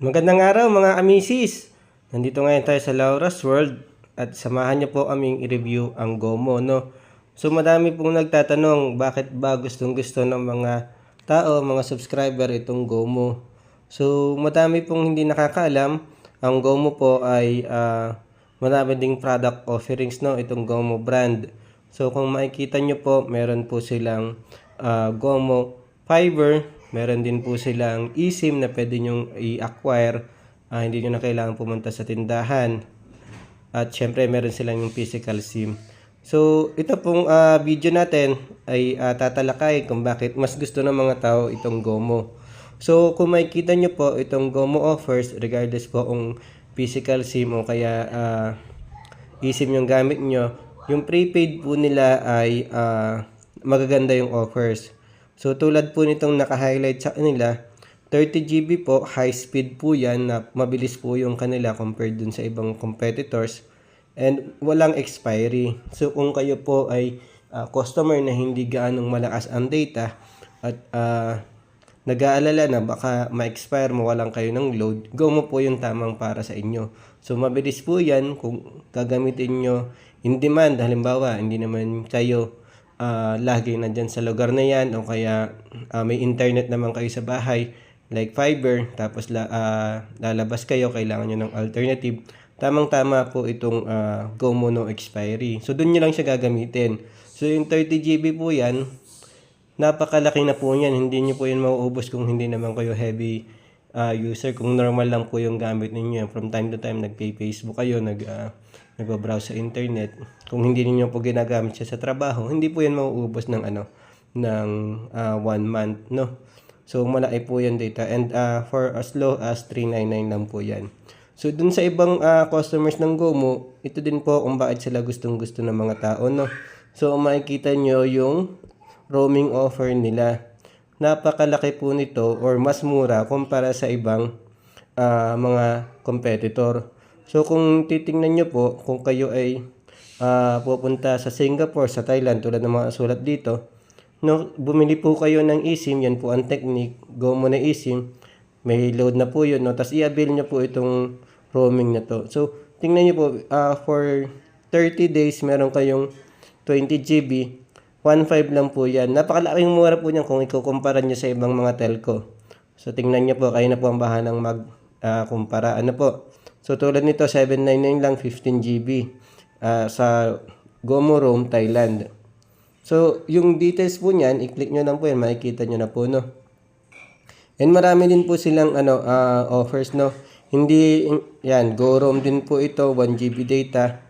Magandang araw mga amisis! Nandito ngayon tayo sa Laura's World at samahan niyo po kaming i-review ang Gomo, no? So madami pong nagtatanong bakit ba gustong gusto ng mga tao, mga subscriber itong Gomo. So madami pong hindi nakakaalam, ang Gomo po ay ah, marami ding product offerings, no? Itong Gomo brand. So kung makikita nyo po, meron po silang ah, Gomo Fiber, meron din po silang eSIM na pwede nyong i-acquire. Ah, hindi nyo na kailangan pumunta sa tindahan. At syempre, meron silang yung physical SIM. So, ito pong ah, video natin ay ah, tatalakay kung bakit mas gusto ng mga tao itong Gomo. So, kung makikita nyo po, itong Gomo offers, regardless po kung physical SIM o kaya ah, eSIM yung gamit nyo, yung prepaid po nila ay ah, magaganda yung offers. So tulad po nitong naka-highlight sa kanila, 30 GB po, high speed po yan na mabilis po yung kanila compared dun sa ibang competitors and walang expiry. So kung kayo po ay ah, customer na hindi gaanong malakas ang data at ah, nag-aalala na baka ma-expire mo walang kayo ng load, go mo po yung tamang para sa inyo. So mabilis po yan kung gagamitin nyo in demand. Halimbawa, hindi naman kayo ah, lagi nandyan sa lugar na yan o kaya ah, may internet naman kayo sa bahay like fiber tapos la, ah, lalabas kayo kailangan nyo ng alternative. Tamang tama po itong ah, Go Mono expiry. So doon nyo lang siya gagamitin. So yung 30 GB po yan napakalaki na po yan. Hindi nyo po yan mauubos kung hindi naman kayo heavy ah, user. Kung normal lang po yung gamit ninyo. From time to time, nag-pay Facebook kayo, nag, uh, nagbabrowse sa internet. Kung hindi niyo po ginagamit siya sa trabaho, hindi po yan mauubos ng ano, ng ah, one month, no? So, malaki po yan data. And ah, for as low as 399 lang po yan. So, dun sa ibang ah, customers ng Gomo, ito din po kung bakit sila gustong gusto ng mga tao, no? So, makikita nyo yung roaming offer nila. Napakalaki po nito or mas mura kumpara sa ibang ah, mga competitor. So kung titingnan nyo po, kung kayo ay ah, pupunta sa Singapore, sa Thailand, tulad ng mga sulat dito, no, bumili po kayo ng eSIM, yan po ang technique, go mo na eSIM, may load na po yun, no? tapos i-avail nyo po itong roaming na to. So, tingnan nyo po, ah, for 30 days, meron kayong 20 GB, 1.5 lang po yan. Napakalaking mura po niyan kung ikukumpara nyo sa ibang mga telco. So, tingnan nyo po, kayo na po ang bahalang mag-kumpara. ano po? So, tulad nito, 799 lang, 15 GB ah, sa Gomo Roam, Thailand. So, yung details po niyan, i-click nyo lang po yan, makikita nyo na po, no? And marami din po silang ano ah, offers no. Hindi yan, Go Roam din po ito, 1 GB data.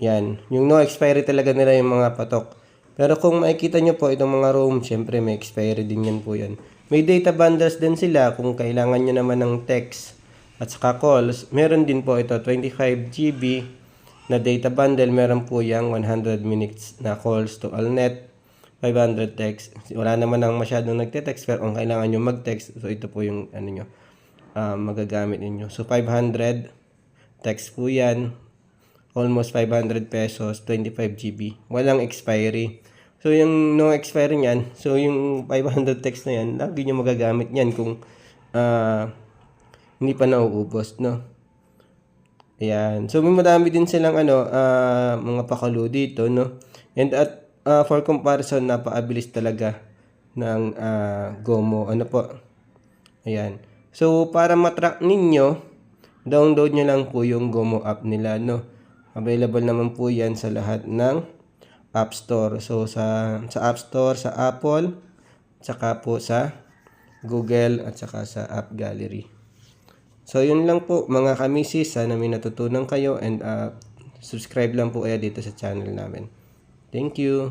Yan, yung no expiry talaga nila yung mga patok. Pero kung makikita nyo po itong mga roam, syempre may expiry din yan po yan. May data bundles din sila kung kailangan nyo naman ng text at saka calls. Meron din po ito 25 GB na data bundle. Meron po yung 100 minutes na calls to Allnet. 500 text. Wala naman ang masyadong nagte-text pero kung kailangan nyo mag-text, so ito po yung ano nyo, ah, magagamit ninyo. So 500 text po yan. Almost 500 pesos, 25 GB. Walang expiry. So yung no expiry niyan, so yung 500 text na yan, lagi nyo magagamit yan kung ah, hindi pa nauubos, no? Ayan. So, may madami din silang ano, ah, mga pakalo dito, no? And at ah, for comparison, napakabilis talaga ng ah, Gomo. Ano po? Ayan. So, para matrack ninyo, download nyo lang po yung Gomo app nila, no? Available naman po yan sa lahat ng App Store. So, sa, sa App Store, sa Apple, tsaka po sa Google, at saka sa App Gallery. So, yun lang po mga kamisis. Sana may natutunan kayo and uh, subscribe lang po kayo dito sa channel namin. Thank you!